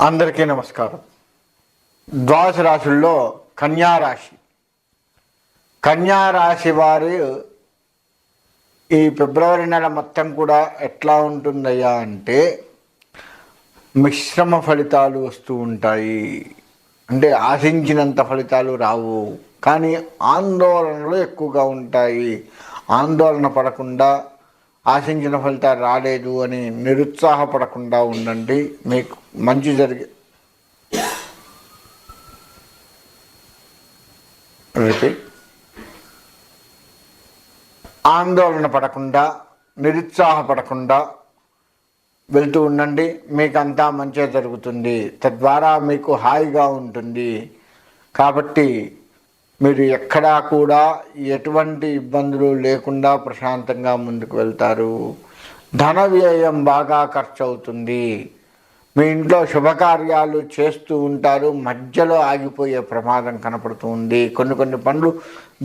అందరికీ నమస్కారం. ద్వాదశ రాశుల్లో కన్యారాశి కన్యారాశి కన్యా రాశి వారు ఈ ఫిబ్రవరి నెల మొత్తం కూడా ఎట్లా ఉంటుందయ్యా అంటే మిశ్రమ ఫలితాలు వస్తూ ఉంటాయి. అంటే ఆశించినంత ఫలితాలు రావు. కానీ ఆందోళనలు ఎక్కువగా ఉంటాయి. ఆందోళన పడకుండా ఆశించిన ఫలితాలు రాలేదు అని నిరుత్సాహపడకుండా ఉండండి. మీకు మంచి జరిగే రిపీట్. ఆందోళన పడకుండా నిరుత్సాహపడకుండా వెళ్తూ ఉండండి. మీకు అంతా మంచిగా జరుగుతుంది. తద్వారా మీకు హాయిగా ఉంటుంది. కాబట్టి మీరు ఎక్కడా కూడా ఎటువంటి ఇబ్బందులు లేకుండా ప్రశాంతంగా ముందుకు వెళ్తారు. ధన వ్యయం బాగా ఖర్చు అవుతుంది మీ ఇంట్లో శుభకార్యాలు చేస్తూ ఉంటారు. మధ్యలో ఆగిపోయే ప్రమాదం కనపడుతూ ఉంది. కొన్ని కొన్ని పనులు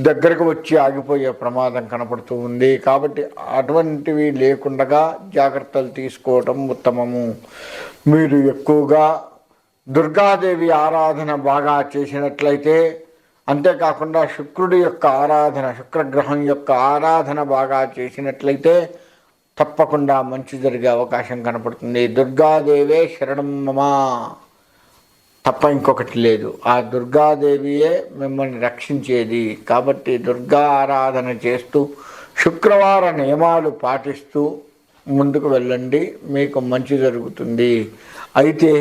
దగ్గరకు వచ్చి ఆగిపోయే ప్రమాదం కనపడుతూ ఉంది. కాబట్టి అటువంటివి లేకుండా జాగ్రత్తలు తీసుకోవటం ఉత్తమము. మీరు ఎక్కువగా దుర్గాదేవి ఆరాధన బాగా చేసినట్లయితే అంతేకాకుండా శుక్రుడి యొక్క ఆరాధన శుక్రగ్రహం యొక్క ఆరాధన బాగా చేసినట్లయితే తప్పకుండా మంచి జరిగే అవకాశం కనపడుతుంది. దుర్గాదేవే శరణం మమా. తప్ప ఇంకొకటి లేదు. ఆ దుర్గాదేవియే మిమ్మల్ని రక్షించేది. కాబట్టి దుర్గా ఆరాధన చేస్తూ శుక్రవార నియమాలు పాటిస్తూ ముందుకు వెళ్ళండి. మీకు మంచి జరుగుతుంది. అయితే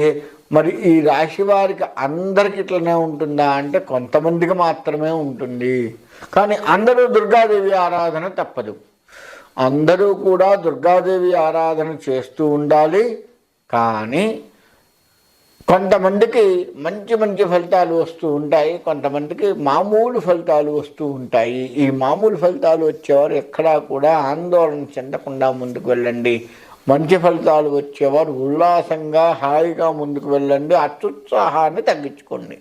మరి ఈ రాశి వారికి అందరికి ఇట్లనే ఉంటుందా అంటే కొంతమందికి మాత్రమే ఉంటుంది. కానీ అందరూ దుర్గాదేవి ఆరాధన తప్పదు. అందరూ కూడా దుర్గాదేవి ఆరాధన చేస్తూ ఉండాలి. కానీ కొంతమందికి మంచి మంచి ఫలితాలు వస్తూ ఉంటాయి. కొంతమందికి మామూలు ఫలితాలు వస్తూ ఉంటాయి. ఈ మామూలు ఫలితాలు వచ్చేవారు ఎక్కడా కూడా ఆందోళన చెందకుండా ముందుకు వెళ్ళండి. మంచి ఫలితాలు వచ్చేవారు. ఉల్లాసంగా హాయిగా ముందుకు వెళ్ళండి. అత్యుత్సాహాన్ని తగ్గించుకోండి.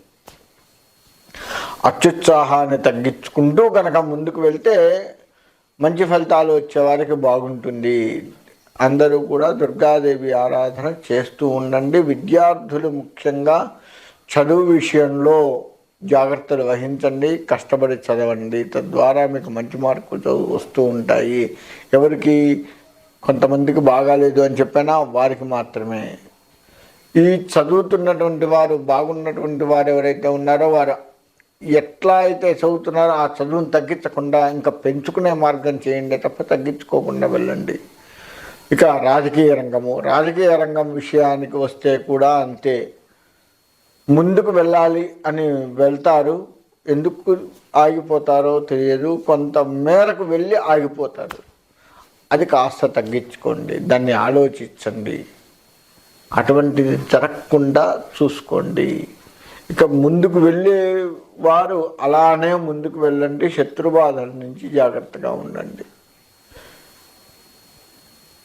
అత్యుత్సాహాన్ని తగ్గించుకుంటూ కనుక ముందుకు వెళ్తే మంచి ఫలితాలు వచ్చేవారికి బాగుంటుంది. అందరూ కూడా దుర్గాదేవి ఆరాధన చేస్తూ ఉండండి. విద్యార్థులు ముఖ్యంగా చదువు విషయంలో జాగ్రత్తలు వహించండి. కష్టపడి చదవండి. తద్వారా మీకు మంచి మార్కులు వస్తూ ఉంటాయి. ఎవరికి కొంతమందికి బాగాలేదు అని చెప్పినా వారికి మాత్రమే. ఈ చదువుతున్నటువంటి వారు బాగున్నటువంటి వారు ఎవరైతే ఉన్నారో వారు ఎట్లా అయితే చదువుతున్నారో ఆ చదువును తగ్గించకుండా ఇంకా పెంచుకునే మార్గం చేయండి తప్ప తగ్గించుకోకుండా వెళ్ళండి. ఇక రాజకీయ రంగము. రాజకీయ రంగం విషయానికి వస్తే కూడా అంతే. ముందుకు వెళ్ళాలి అని వెళ్తారు. ఎందుకు ఆగిపోతారో తెలియదు. కొంత మేరకు వెళ్ళి ఆగిపోతారు. అది కాస్త తగ్గించుకోండి దాన్ని ఆలోచించండి. అటువంటిది జరగకుండా చూసుకోండి. ఇక ముందుకు వెళ్ళే వారు అలానే ముందుకు వెళ్ళండి శత్రుబాధల నుంచి జాగ్రత్తగా ఉండండి.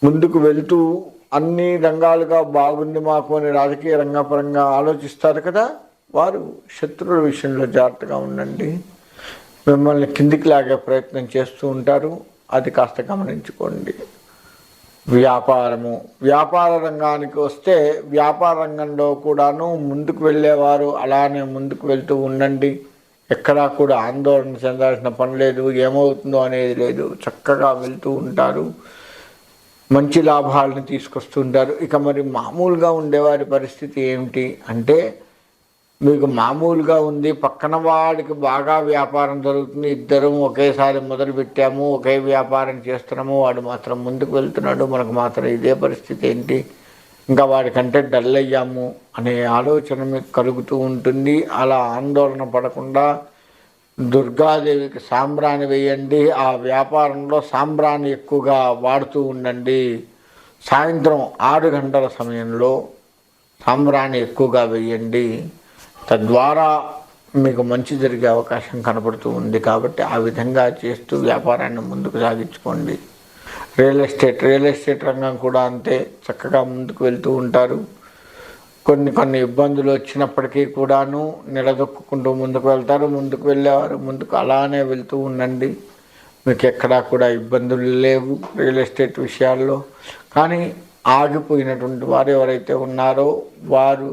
ముందుకు వెళ్తూ అన్ని రంగాలుగా బాగుంది మాకు అని రాజకీయ రంగపరంగా ఆలోచిస్తారు కదా వారు శత్రువుల విషయంలో జాగ్రత్తగా ఉండండి. మిమ్మల్ని కిందికి లాగే ప్రయత్నం చేస్తూ ఉంటారు. అది కాస్త గమనించుకోండి. వ్యాపారము వ్యాపార రంగానికి వస్తే వ్యాపార రంగంలో కూడాను ముందుకు వెళ్ళేవారు అలానే ముందుకు వెళ్తూ ఉండండి. ఎక్కడా కూడా ఆందోళన చెందాల్సిన పని లేదు ఏమవుతుందో అనేది లేదు. చక్కగా వెళ్తూ ఉంటారు. మంచి లాభాలను తీసుకొస్తుంటారు. ఇక మరి మామూలుగా ఉండేవారి పరిస్థితి ఏమిటి అంటే మీకు మామూలుగా ఉంది. పక్కన వాడికి బాగా వ్యాపారం జరుగుతుంది. ఇద్దరం ఒకేసారి మొదలు పెట్టాము. ఒకే వ్యాపారం చేస్తున్నాము. వాడు మాత్రం ముందుకు వెళ్తున్నాడు. మనకు మాత్రం ఇదే పరిస్థితి ఏంటి? ఇంకా వాడికంటే డల్ అయ్యాము అనే ఆలోచన మీకు కలుగుతూ ఉంటుంది. అలా ఆందోళన పడకుండా దుర్గాదేవికి సాంబ్రాణి వేయండి. ఆ వ్యాపారంలో సాంబ్రాణి ఎక్కువగా వాడుతూ ఉండండి. సాయంత్రం ఆరు గంటల సమయంలో సాంబ్రాణి ఎక్కువగా వేయండి. తద్వారా మీకు మంచి జరిగే అవకాశం కనపడుతూ ఉంది కాబట్టి ఆ విధంగా చేస్తూ వ్యాపారాన్ని ముందుకు సాగించుకోండి. రియల్ ఎస్టేట్ రియల్ ఎస్టేట్ రంగం కూడా అంతే చక్కగా ముందుకు వెళ్తూ ఉంటారు. కొన్ని కొన్ని ఇబ్బందులు వచ్చినప్పటికీ కూడాను నిలదొక్కుంటూ ముందుకు వెళ్తారు. ముందుకు వెళ్ళేవారు ముందుకు అలానే వెళ్తూ ఉండండి. మీకు ఎక్కడా కూడా ఇబ్బందులు లేవు రియల్ ఎస్టేట్ విషయాల్లో. కానీ ఆగిపోయినటువంటి వారు ఎవరైతే ఉన్నారో వారు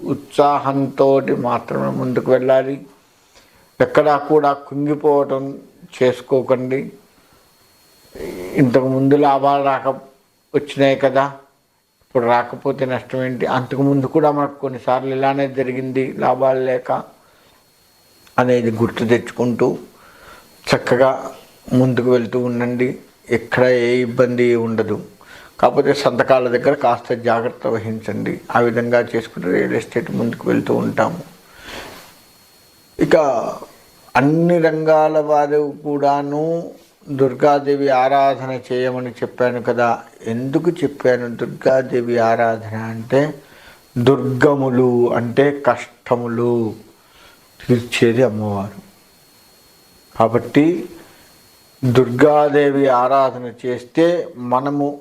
ఉత్సాహంతో మాత్రమే ముందుకు వెళ్ళాలి. ఎక్కడా కూడా కుంగిపోవటం చేసుకోకండి. ఇంతకు ముందు లాభాలు రాక వచ్చినాయి కదా. ఇప్పుడు రాకపోతే నష్టం ఏంటి? అంతకు ముందు కూడా మనకు కొన్నిసార్లు ఇలానే జరిగింది లాభాలు లేక అనేది గుర్తు తెచ్చుకుంటూ చక్కగా ముందుకు వెళ్తూ ఉండండి. ఎక్కడ ఏ ఇబ్బంది ఉండదు. కాకపోతే సంతకాల దగ్గర కాస్త జాగ్రత్త వహించండి. ఆ విధంగా చేసుకుంటే రియల్ ఎస్టేట్ ముందుకు వెళ్తూ ఉంటాము. ఇక అన్ని రంగాల వారు కూడాను దుర్గాదేవి ఆరాధన చేయమని చెప్పాను కదా. ఎందుకు చెప్పాను దుర్గాదేవి ఆరాధన అంటే దుర్గములు అంటే కష్టములు తీర్చేది అమ్మవారు. కాబట్టి దుర్గాదేవి ఆరాధన చేస్తే మనము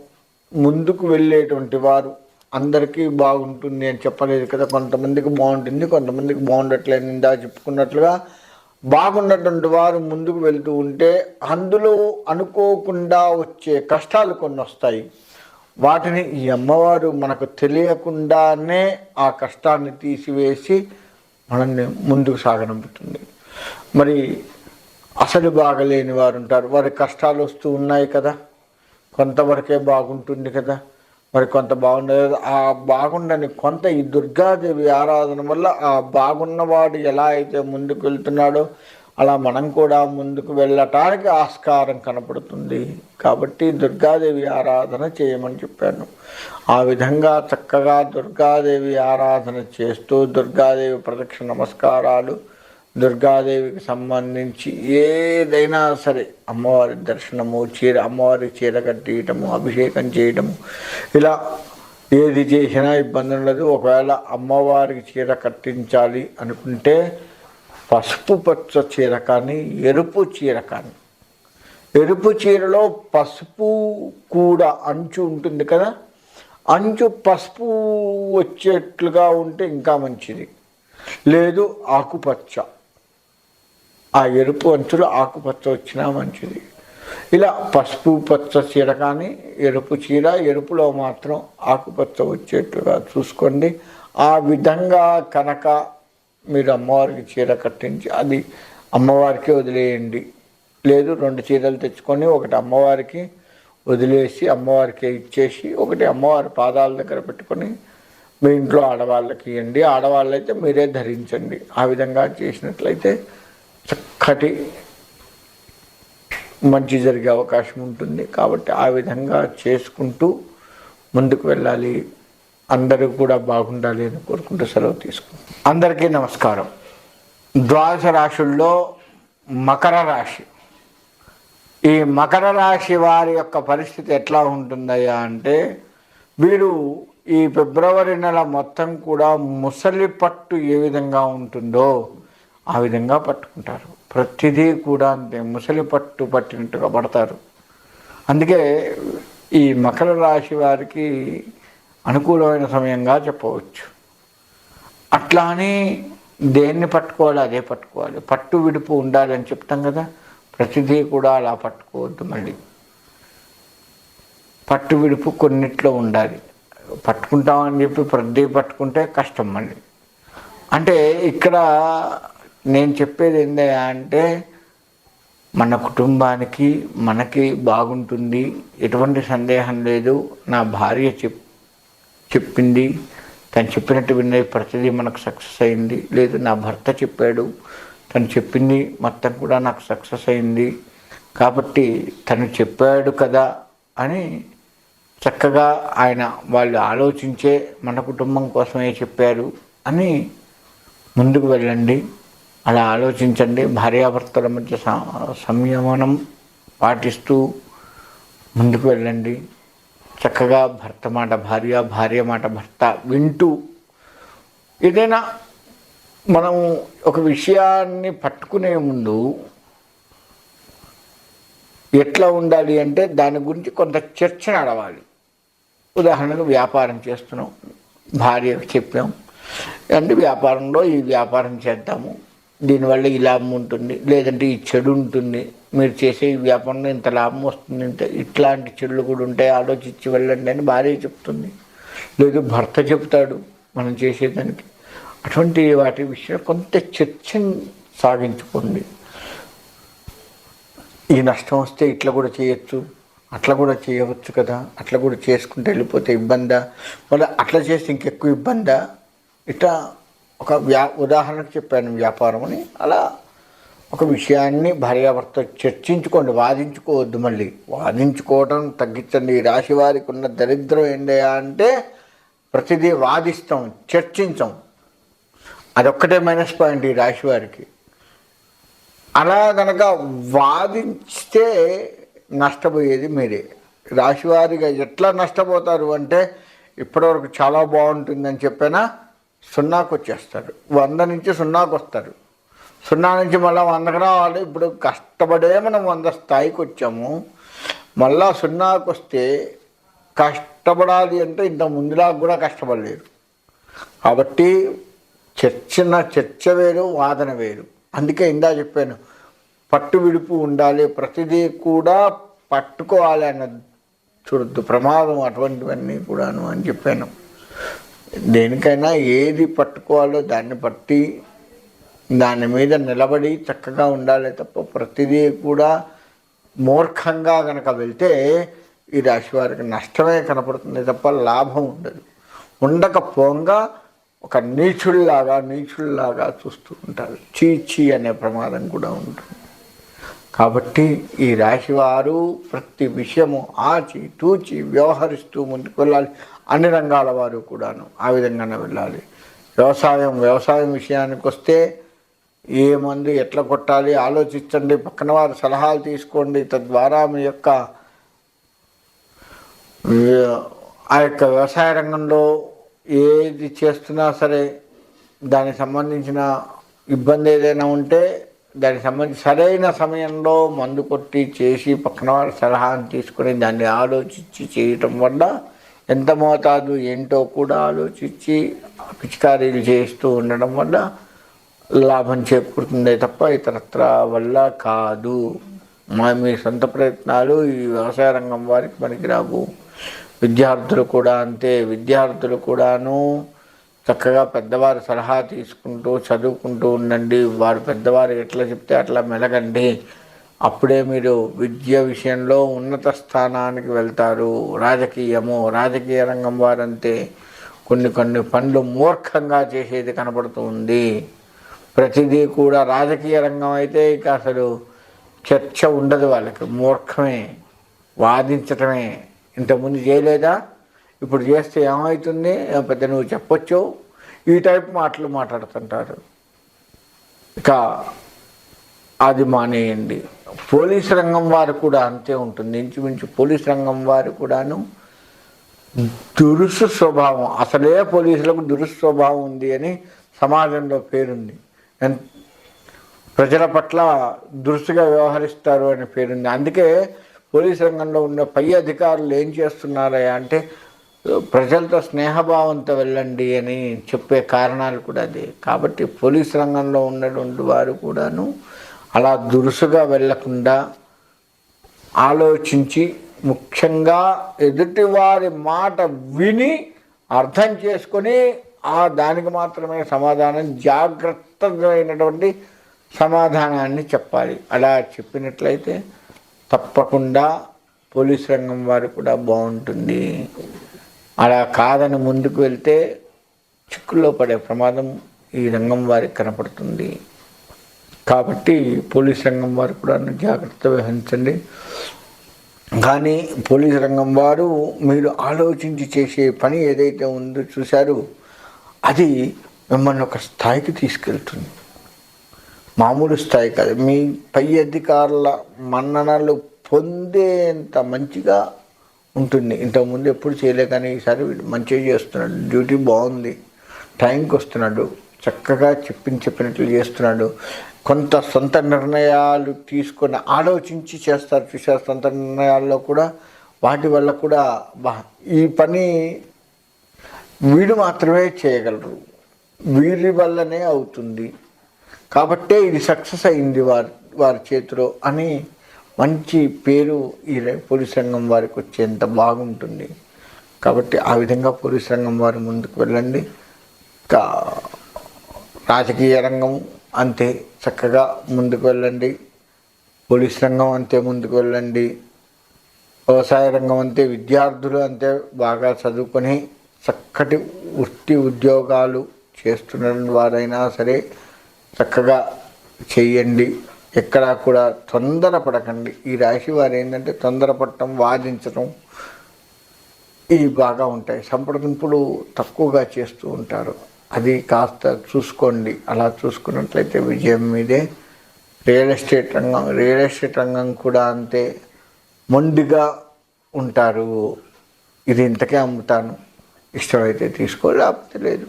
ముందుకు వెళ్ళేటువంటి వారు అందరికీ బాగుంటుంది అని చెప్పలేదు కదా. కొంతమందికి బాగుంటుంది కొంతమందికి బాగుండట్లేదు ఇందా చెప్పుకున్నట్లుగా బాగున్నటువంటి వారు ముందుకు వెళ్తూ ఉంటే అందులో అనుకోకుండా వచ్చే కష్టాలు కొన్ని వస్తాయి. వాటిని ఈ అమ్మవారు మనకు తెలియకుండానే ఆ కష్టాన్ని తీసివేసి మనల్ని ముందుకు సాగనంపుతుంది. మరి అసలు బాగలేని వారు ఉంటారు. వారి కష్టాలు వస్తూ ఉన్నాయి కదా. కొంతవరకే బాగుంటుంది కదా. మరి కొంత బాగుండదు. ఆ బాగుండని కొంత ఈ దుర్గాదేవి ఆరాధన వల్ల ఆ బాగున్నవాడు ఎలా అయితే ముందుకు వెళ్తున్నాడో అలా మనం కూడా ముందుకు వెళ్ళటానికి ఆస్కారం కనపడుతుంది. కాబట్టి దుర్గాదేవి ఆరాధన చేయమని చెప్పాను. ఆ విధంగా చక్కగా దుర్గాదేవి ఆరాధన చేస్తూ దుర్గాదేవి ప్రదక్షిణ నమస్కారాలు దుర్గాదేవికి సంబంధించి ఏదైనా సరే అమ్మవారి దర్శనము చీర అమ్మవారి చీర కట్టియటము అభిషేకం చేయటము ఇలా ఏది చేసినా ఇబ్బంది ఉండదు. ఒకవేళ అమ్మవారికి చీర కట్టించాలి అనుకుంటే పసుపు పచ్చ చీర కానీ ఎరుపు చీర కానీ. ఎరుపు చీరలో పసుపు కూడా అంచు ఉంటుంది కదా? అంచు పసుపు వచ్చేట్లుగా ఉంటే ఇంకా మంచిది. లేదు ఆకుపచ్చ. ఆ ఎరుపు అంచులు ఆకుపచ్చ వచ్చినా మంచిది. ఇలా పసుపు పచ్చ చీర కానీ ఎరుపు చీర ఎరుపులో మాత్రం ఆకుపచ్చ వచ్చేట్టుగా చూసుకోండి. ఆ విధంగా కనుక మీరు అమ్మవారికి చీర కట్టించి అది అమ్మవారికి వదిలేయండి. లేదు రెండు చీరలు తెచ్చుకొని ఒకటి అమ్మవారికి వదిలేసి అమ్మవారికి ఇచ్చేసి ఒకటి అమ్మవారి పాదాల దగ్గర పెట్టుకొని మీ ఇంట్లో ఆడవాళ్ళకి ఇవ్వండి ఆడవాళ్ళైతే మీరే ధరించండి. ఆ విధంగా చేసినట్లయితే చక్కటి మంచి జరిగే అవకాశం ఉంటుంది. కాబట్టి ఆ విధంగా చేసుకుంటూ ముందుకు వెళ్ళాలి. అందరూ కూడా బాగుండాలి అని కోరుకుంటూ సెలవు తీసుకుంటాం అందరికీ నమస్కారం. ద్వాదశ రాశుల్లో మకర రాశి. ఈ మకర రాశి వారి యొక్క పరిస్థితి ఎట్లా ఉంటుందయ్యా అంటే వీరు ఈ ఫిబ్రవరి నెల మొత్తం కూడా ముసలి పట్టు ఏ విధంగా ఉంటుందో ఆ విధంగా పట్టుకుంటారు. ప్రతిదీ కూడా అంతే. ముసలి పట్టు పట్టినట్టుగా పడతారు. అందుకే ఈ మకర రాశి వారికి అనుకూలమైన సమయంగా చెప్పవచ్చు. అట్లా అని దేన్ని పట్టుకోవాలి అదే పట్టుకోవాలి. పట్టు విడుపు ఉండాలి అని చెప్తాం కదా. ప్రతిదీ కూడా అలా పట్టుకోవద్దు మళ్ళీ. పట్టు విడుపు కొన్నిట్లో ఉండాలి. పట్టుకుంటామని చెప్పి ప్రతి పట్టుకుంటే కష్టం మళ్ళీ. అంటే ఇక్కడ నేను చెప్పేది ఏందయ్యా అంటే మన కుటుంబానికి మనకి బాగుంటుంది ఎటువంటి సందేహం లేదు నా భార్య చెప్ చెప్పింది తను చెప్పినట్టు విన్నది ప్రతిదీ మనకు సక్సెస్ అయింది లేదు నా భర్త చెప్పాడు తను చెప్పింది మొత్తం కూడా నాకు సక్సెస్ అయింది కాబట్టి తను చెప్పాడు కదా అని చక్కగా ఆయన వాళ్ళు ఆలోచించే మన కుటుంబం కోసమే చెప్పారు అని ముందుకు వెళ్ళండి. అలా ఆలోచించండి. భార్యాభర్తల మధ్య సంయమనం పాటిస్తూ ముందుకు వెళ్ళండి. చక్కగా భర్త మాట భార్య భార్య మాట భర్త వింటూ ఏదైనా మనం ఒక విషయాన్ని పట్టుకునే ముందు ఎట్లా ఉండాలి అంటే దాని గురించి కొంత చర్చ నడవాలి ఉదాహరణకు వ్యాపారం చేస్తున్నాం భార్యకు చెప్పాం. అంటే వ్యాపారంలో ఈ వ్యాపారం చేద్దాము. దీనివల్ల ఈ లాభం ఉంటుంది. లేదంటే ఈ చెడు ఉంటుంది. మీరు చేసే ఈ వ్యాపారంలో ఇంత లాభం వస్తుంది. ఇంత ఇట్లాంటి చెడులు కూడా ఉంటాయి. ఆలోచించి వెళ్ళండి అని భార్య చెప్తుంది. లేదు భర్త చెప్తాడు మనం చేసేదానికి. అటువంటి వాటి విషయంలో కొంత చర్చను సాగించుకోండి. ఈ నష్టం వస్తే ఇట్లా కూడా చేయొచ్చు. అట్లా కూడా చేయవచ్చు కదా. అట్లా కూడా చేసుకుంటే వెళ్ళిపోతే ఇబ్బందా? మళ్ళీ అట్లా చేస్తే ఇంకెక్కువ ఇబ్బందా? ఇట్లా ఒక వ్యా ఉదాహరణకు చెప్పాను వ్యాపారం అని అలా ఒక విషయాన్ని భార్యాభర్త చర్చించుకోండి వాదించుకోవద్దు మళ్ళీ. వాదించుకోవడం తగ్గించండి. ఈ రాశి వారికి ఉన్న దరిద్రం ఏంటయా అంటే ప్రతిదీ వాదిస్తాం చర్చించాం. అదొక్కటే మైనస్ పాయింట్ ఈ రాశి వారికి. అలా కనుక వాదిస్తే నష్టపోయేది మీరే. రాశివారిగా ఎట్లా నష్టపోతారు అంటే ఇప్పటివరకు చాలా బాగుంటుందని చెప్పినా? సున్నాకు వచ్చేస్తాడు వంద నుంచి సున్నాకు వస్తాడు సున్నా నుంచి మళ్ళీ వందకు రావాలి. ఇప్పుడు కష్టపడే మనం వంద స్థాయికి వచ్చాము మళ్ళా సున్నాకు వస్తే కష్టపడాలి అంటే ఇంత ముందులా కూడా కష్టపడలేరు కాబట్టి చర్చన చర్చ వేరు వాదన వేరు. అందుకే ఇందా చెప్పాను పట్టు విడుపు ఉండాలి. ప్రతిదీ కూడా పట్టుకోవాలి అన్న చూడొద్దు ప్రమాదం అటువంటివన్నీ కూడాను అని చెప్పాను. దేనికైనా ఏది పట్టుకోవాలో దాన్ని పట్టి దాని మీద నిలబడి చక్కగా ఉండాలి తప్ప ప్రతిదీ కూడా మూర్ఖంగా కనుక వెళ్తే ఈ రాశి వారికి నష్టమే కనపడుతుంది తప్ప లాభం ఉండదు. ఉండకపోగా ఒక నీచుల్లాగా నీచుల్లాగా చూస్తూ ఉంటారు. చీచి అనే ప్రమాదం కూడా ఉంటుంది. కాబట్టి ఈ రాశివారు ప్రతి విషయము ఆచి తూచి వ్యవహరిస్తూ ముందుకు వెళ్ళాలి. అన్ని రంగాల వారు కూడాను ఆ విధంగానే వెళ్ళాలి. వ్యవసాయం వ్యవసాయం విషయానికి వస్తే ఏ మందు ఎట్లా కొట్టాలి ఆలోచించండి. పక్కన వారు సలహాలు తీసుకోండి. తద్వారా మీ యొక్క ఆ యొక్క వ్యవసాయ రంగంలో ఏది చేస్తున్నా సరే దానికి సంబంధించిన ఇబ్బంది ఏదైనా ఉంటే దానికి సంబంధించి సరైన సమయంలో మందు కొట్టి చేసి పక్కన వాళ్ళ సలహాను తీసుకొని దాన్ని ఆలోచించి చేయటం వల్ల ఎంత మోతాదు ఏంటో కూడా ఆలోచించి పిచికారీలు చేస్తూ ఉండడం వల్ల లాభం చేకూరుతుందే తప్ప ఇతరత్ర వల్ల కాదు. మా మీ సొంత ప్రయత్నాలు ఈ వ్యవసాయ రంగం వారికి పనికిరావు. విద్యార్థులు కూడా అంతే. విద్యార్థులు కూడాను చక్కగా పెద్దవారి సలహా తీసుకుంటూ చదువుకుంటూ ఉండండి. వారు పెద్దవారు ఎట్లా చెప్తే అట్లా మెలగండి. అప్పుడే మీరు విద్య విషయంలో ఉన్నత స్థానానికి వెళ్తారు. రాజకీయము రాజకీయ రంగం వారంతే. కొన్ని కొన్ని పనులు మూర్ఖంగా చేసేది కనపడుతూ ఉంది. ప్రతిదీ కూడా రాజకీయ రంగం అయితే ఇక అసలు చర్చ ఉండదు వాళ్ళకి. మూర్ఖమే. వాదించటమే. ఇంతకుముందు చేయలేదా? ఇప్పుడు చేస్తే ఏమవుతుంది పెద్ద నువ్వు చెప్పొచ్చు. ఈ టైప్ మాటలు మాట్లాడుతుంటారు. ఇక అది మానేయండి. పోలీస్ రంగం వారు కూడా అంతే ఉంటుంది. ఇంచుమించు పోలీస్ రంగం వారు కూడాను దురుసు స్వభావం. అసలే పోలీసులకు దురుసు స్వభావం ఉంది అని సమాజంలో పేరుంది. ప్రజల పట్ల దురుసుగా వ్యవహరిస్తారు అనే పేరుంది. అందుకే పోలీస్ రంగంలో ఉన్న పై అధికారులు ఏం చేస్తున్నారా అంటే ప్రజలతో స్నేహభావంతో వెళ్ళండి అని చెప్పే కారణాలు కూడా అదే. కాబట్టి పోలీస్ రంగంలో ఉన్నటువంటి వారు కూడాను అలా దురుసుగా వెళ్ళకుండా ఆలోచించి ముఖ్యంగా ఎదుటివారి మాట విని అర్థం చేసుకొని ఆ దానికి మాత్రమే సమాధానం జాగ్రత్తమైనటువంటి సమాధానాన్ని చెప్పాలి. అలా చెప్పినట్లయితే తప్పకుండా పోలీస్ రంగం వారు కూడా బాగుంటుంది. అలా కాదని ముందుకు వెళ్తే చిక్కుల్లో పడే ప్రమాదం ఈ రంగం వారికి కనపడుతుంది. కాబట్టి పోలీస్ రంగం వారు కూడా జాగ్రత్త వహించండి కానీ పోలీస్ రంగం వారు మీరు ఆలోచించి చేసే పని ఏదైతే ఉందో చూశారో అది మిమ్మల్ని ఒక స్థాయికి తీసుకెళ్తుంది. మామూలు స్థాయి కాదు. మీ పై అధికారుల మన్ననలు పొందేంత మంచిగా ఉంటుంది. ఇంతకుముందు ఎప్పుడు చేయలే కానీ ఈసారి వీడు మంచిగా చేస్తున్నాడు. డ్యూటీ బాగుంది. టైంకి వస్తున్నాడు. చక్కగా చెప్పిన చెప్పినట్లు చేస్తున్నాడు. కొంత సొంత నిర్ణయాలు తీసుకొని ఆలోచించి చేస్తారు చూసారు సొంత నిర్ణయాల్లో కూడా వాటి వల్ల కూడా ఈ పని వీడు మాత్రమే చేయగలరు. వీరి వల్లనే అవుతుంది. కాబట్టే ఇది సక్సెస్ అయింది వారి వారి చేతిలో అని మంచి పేరు ఈ పోలీస్ రంగం వారికి వచ్చేంత బాగుంటుంది. కాబట్టి ఆ విధంగా పోలీస్ రంగం వారు ముందుకు వెళ్ళండి. ఇంకా రాజకీయ రంగం అంతే చక్కగా ముందుకు వెళ్ళండి. పోలీస్ రంగం అంతే ముందుకు వెళ్ళండి. వ్యవసాయ రంగం అంతే విద్యార్థులు అంతే బాగా చదువుకొని చక్కటి వృత్తి ఉద్యోగాలు చేస్తున్న వారైనా సరే చక్కగా చేయండి. ఎక్కడా కూడా తొందరపడకండి. ఈ రాశి వారు ఏంటంటే తొందరపడటం వాదించడం ఇవి బాగా ఉంటాయి. సంప్రదింపులు తక్కువగా చేస్తూ ఉంటారు. అది కాస్త చూసుకోండి. అలా చూసుకున్నట్లయితే విజయం మీదే. రియల్ ఎస్టేట్ రంగం రియల్ ఎస్టేట్ రంగం కూడా అంతే. మొండిగా ఉంటారు. ఇది ఇంతకే అమ్ముతాను. ఇష్టమైతే తీసుకో లేకపోతే లేదు.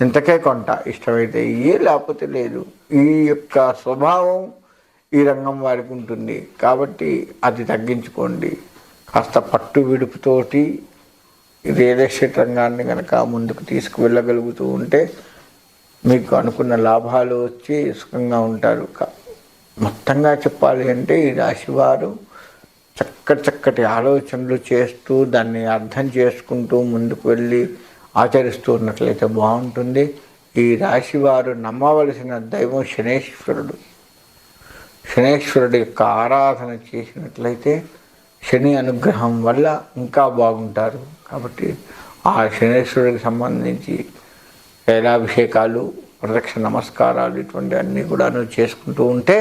ఇంతకే కొంట. ఇష్టమైతే ఇయ్యే లేకపోతే లేదు. ఈ యొక్క స్వభావం ఈ రంగం వారికి ఉంటుంది. కాబట్టి అది తగ్గించుకోండి. కాస్త పట్టు విడుపుతోటి రియల్ ఎస్టేట్ రంగాన్ని కనుక ముందుకు తీసుకువెళ్ళగలుగుతూ ఉంటే మీకు అనుకున్న లాభాలు వచ్చి సుఖంగా ఉంటారు. మొత్తంగా చెప్పాలి అంటే ఈ రాశివారు చక్కటి చక్కటి ఆలోచనలు చేస్తూ దాన్ని అర్థం చేసుకుంటూ ముందుకు వెళ్ళి ఆచరిస్తూ ఉన్నట్లయితే బాగుంటుంది. ఈ రాశి వారు నమ్మవలసిన దైవం శనేశ్వరుడు. శనేశ్వరుడు యొక్క ఆరాధన చేసినట్లయితే శని అనుగ్రహం వల్ల ఇంకా బాగుంటారు. కాబట్టి ఆ శనేశ్వరుడికి సంబంధించి తైలాభిషేకాలు ప్రదక్ష నమస్కారాలు ఇటువంటి అన్నీ కూడాను చేసుకుంటూ ఉంటే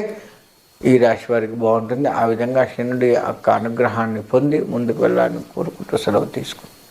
ఈ రాశి వారికి బాగుంటుంది. ఆ విధంగా శనుడి యొక్క అనుగ్రహాన్ని పొంది ముందుకు వెళ్ళాలని కోరుకుంటూ సెలవు తీసుకుంటాం